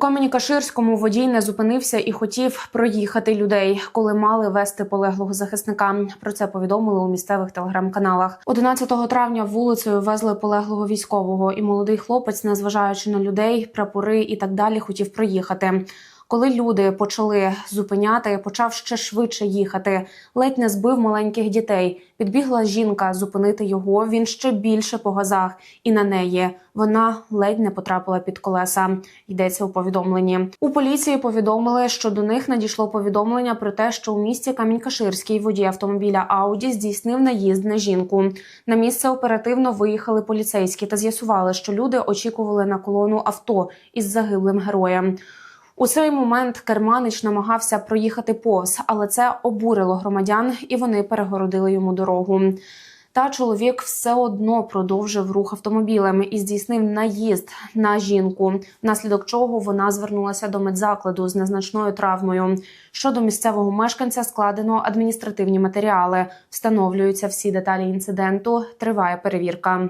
Камені-Каширському водій не зупинився і хотів проїхати людей, коли мали вести полеглого захисника. Про це повідомили у місцевих телеграм-каналах. 11 травня вулицею везли полеглого військового, і молодий хлопець, незважаючи на людей, прапори і так далі, хотів проїхати. Коли люди почали зупиняти, почав ще швидше їхати. Ледь не збив маленьких дітей. Підбігла жінка зупинити його. Він ще більше по газах, і на неї вона ледь не потрапила під колеса. Йдеться у повідомленні. У поліції повідомили, що до них надійшло повідомлення про те, що у місті Камінь-Каширський водій автомобіля Ауді здійснив наїзд на жінку. На місце оперативно виїхали поліцейські та з'ясували, що люди очікували на колону авто із загиблим героєм. У цей момент керманич намагався проїхати повз, але це обурило громадян, і вони перегородили йому дорогу. Та чоловік все одно продовжив рух автомобілем і здійснив наїзд на жінку, внаслідок чого вона звернулася до медзакладу з незначною травмою. Щодо місцевого мешканця складено адміністративні матеріали. Встановлюються всі деталі інциденту. Триває перевірка.